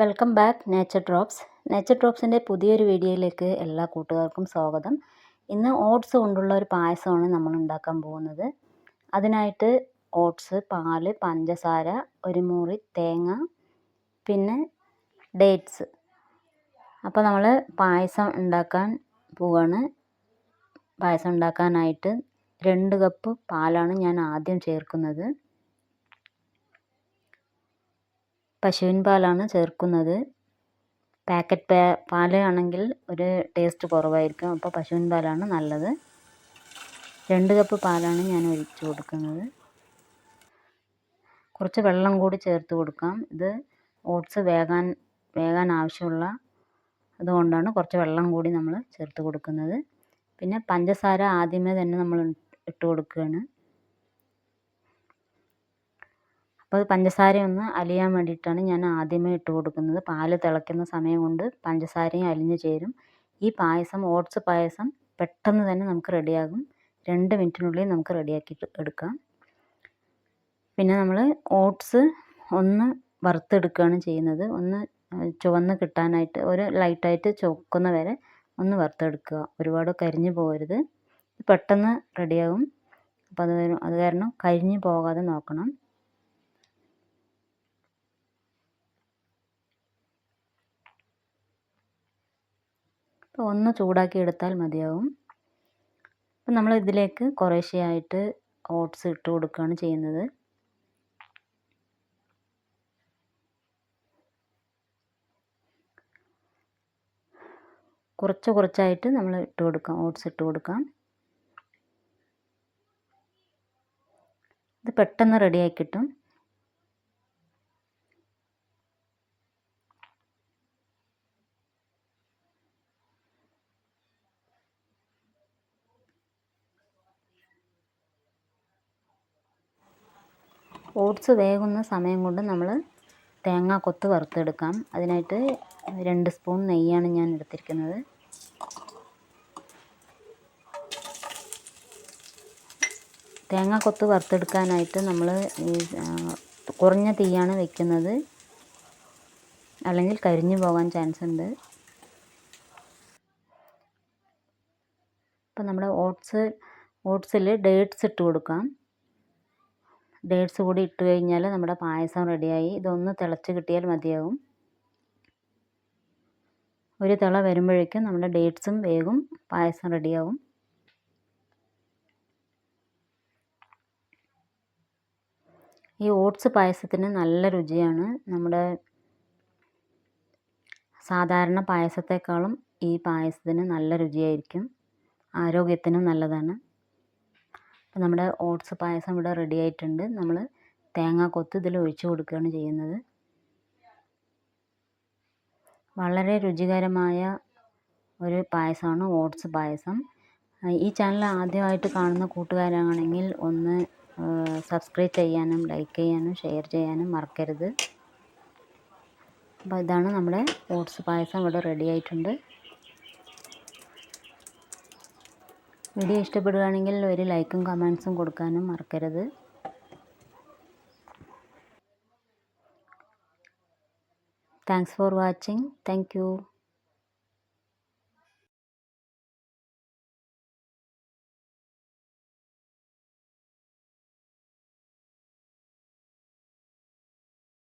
Welcome back nature drops. Nature ഡ്രോപ്സിന്റെ പുതിയൊരു വീഡിയോയിലേക്ക് എല്ലാ കൂട്ടുകാർക്കും സ്വാഗതം. ഇന്ന് ഓട്സ് കൊണ്ടുള്ള ഒരു പായസമാണ് നമ്മൾ ഉണ്ടാക്കാൻ പോകുന്നത്. അതിനായിട്ട് ഓട്സ് പാൽ പഞ്ചസാര ഒരു മുറി തേങ്ങ പിന്നെ ഡേറ്റ്സ്. അപ്പോൾ നമ്മൾ പായസം ഉണ്ടാക്കാൻ പോവാണ്. പായസം ഉണ്ടാക്കാനായിട്ട് രണ്ട് കപ്പ് പാലാണ് ഞാൻ ആദ്യം ചേർക്കുന്നത്. പശുവിൻ പാലാണ് ചേർക്കുന്നത്. പാക്കറ്റ് പാൽ ആണെങ്കിൽ ഒരു ടേസ്റ്റ് കുറവായിരിക്കും. അപ്പോൾ പശുവിൻ പാലാണ് നല്ലത്. രണ്ട് കപ്പ് പാലാണ് ഞാൻ ഒഴിച്ച് കൊടുക്കുന്നത്. കുറച്ച് വെള്ളം കൂടി ചേർത്ത് കൊടുക്കാം. ഇത് ഓട്സ് വേകാൻ വേകാൻ ആവശ്യമുള്ള അതുകൊണ്ടാണ് കുറച്ച് വെള്ളം കൂടി നമ്മൾ ചേർത്ത് കൊടുക്കുന്നത്. പിന്നെ പഞ്ചസാര ആദ്യമേ തന്നെ നമ്മൾ ഇട്ട് കൊടുക്കുകയാണ്. അപ്പോൾ അത് പഞ്ചസാര ഒന്ന് അലിയാൻ വേണ്ടിയിട്ടാണ് ഞാൻ ആദ്യമേ ഇട്ട് കൊടുക്കുന്നത്. പാൽ തിളയ്ക്കുന്ന സമയം കൊണ്ട് പഞ്ചസാരയും അലിഞ്ഞു ചേരും. ഈ പായസം ഓട്സ് പായസം പെട്ടെന്ന് തന്നെ നമുക്ക് റെഡിയാകും. രണ്ട് മിനിറ്റിനുള്ളിൽ നമുക്ക് റെഡിയാക്കി എടുക്കാം. പിന്നെ നമ്മൾ ഓട്സ് ഒന്ന് വറുത്തെടുക്കുകയാണ് ചെയ്യുന്നത്. ഒന്ന് ചുവന്ന് കിട്ടാനായിട്ട് ഒരു ലൈറ്റായിട്ട് ചുവക്കുന്ന വരെ ഒന്ന് വറുത്തെടുക്കുക. ഒരുപാട് കരിഞ്ഞു പോകരുത്. പെട്ടെന്ന് റെഡിയാകും. അപ്പോൾ അത് അത് കാരണം കരിഞ്ഞു പോകാതെ നോക്കണം. അപ്പോൾ ഒന്ന് ചൂടാക്കി എടുത്താൽ മതിയാവും. അപ്പോൾ നമ്മൾ ഇതിലേക്ക് കുറേശ്ശെയായിട്ട് ഓട്സ് ഇട്ട് കൊടുക്കുകയാണ് ചെയ്യുന്നത്. കുറച്ച് കുറച്ചായിട്ട് നമ്മൾ ഇട്ട് കൊടുക്കാം ഓട്സ് ഇട്ട് കൊടുക്കാം. ഇത് പെട്ടെന്ന് റെഡിയായി കിട്ടും. ഓട്സ് വേകുന്ന സമയം കൊണ്ട് നമ്മൾ തേങ്ങ കൊത്ത് വറുത്തെടുക്കാം. അതിനായിട്ട് രണ്ട് സ്പൂൺ നെയ്യാണ് ഞാൻ എടുത്തിരിക്കുന്നത്. തേങ്ങ കൊത്ത് വറുത്തെടുക്കാനായിട്ട് നമ്മൾ കുറഞ്ഞ തീയാണ് വെക്കുന്നത്. അല്ലെങ്കിൽ കരിഞ്ഞു പോകാൻ ചാൻസ് ഉണ്ട്. അപ്പം നമ്മൾ ഓട്സ് ഓട്സിൽ ഡേറ്റ്സ് ഇട്ട് കൊടുക്കാം. ഡേറ്റ്സ് കൂടി ഇട്ട് കഴിഞ്ഞാൽ നമ്മുടെ പായസം റെഡിയായി. ഇതൊന്ന് തിളച്ച് കിട്ടിയാൽ മതിയാവും. ഒരു തിള വരുമ്പോഴേക്കും നമ്മുടെ ഡേറ്റ്സും വേഗം പായസം റെഡിയാവും. ഈ ഓട്സ് പായസത്തിന് നല്ല രുചിയാണ്. നമ്മുടെ സാധാരണ പായസത്തെക്കാളും ഈ പായസത്തിന് നല്ല രുചിയായിരിക്കും. ആരോഗ്യത്തിനും നല്ലതാണ്. അപ്പോൾ നമ്മുടെ ഓട്സ് പായസം ഇവിടെ റെഡി ആയിട്ടുണ്ട്. നമ്മൾ തേങ്ങ കൊത്ത് ഇതിൽ ഒഴിച്ചു കൊടുക്കുകയാണ് ചെയ്യുന്നത്. വളരെ രുചികരമായ ഒരു പായസമാണ് ഓട്സ് പായസം. ഈ ചാനൽ ആദ്യമായിട്ട് കാണുന്ന കൂട്ടുകാരാണെങ്കിൽ ഒന്ന് സബ്സ്ക്രൈബ് ചെയ്യാനും ലൈക്ക് ചെയ്യാനും ഷെയർ ചെയ്യാനും മറക്കരുത്. അപ്പോൾ ഇതാണ് നമ്മുടെ ഓട്സ് പായസം ഇവിടെ റെഡി ആയിട്ടുണ്ട്. വീഡിയോ ഇഷ്ടപ്പെടുകയാണെങ്കിൽ ഒരു ലൈക്കും കമൻസും കൊടുക്കാനും മറക്കരുത്. Thanks for watching thank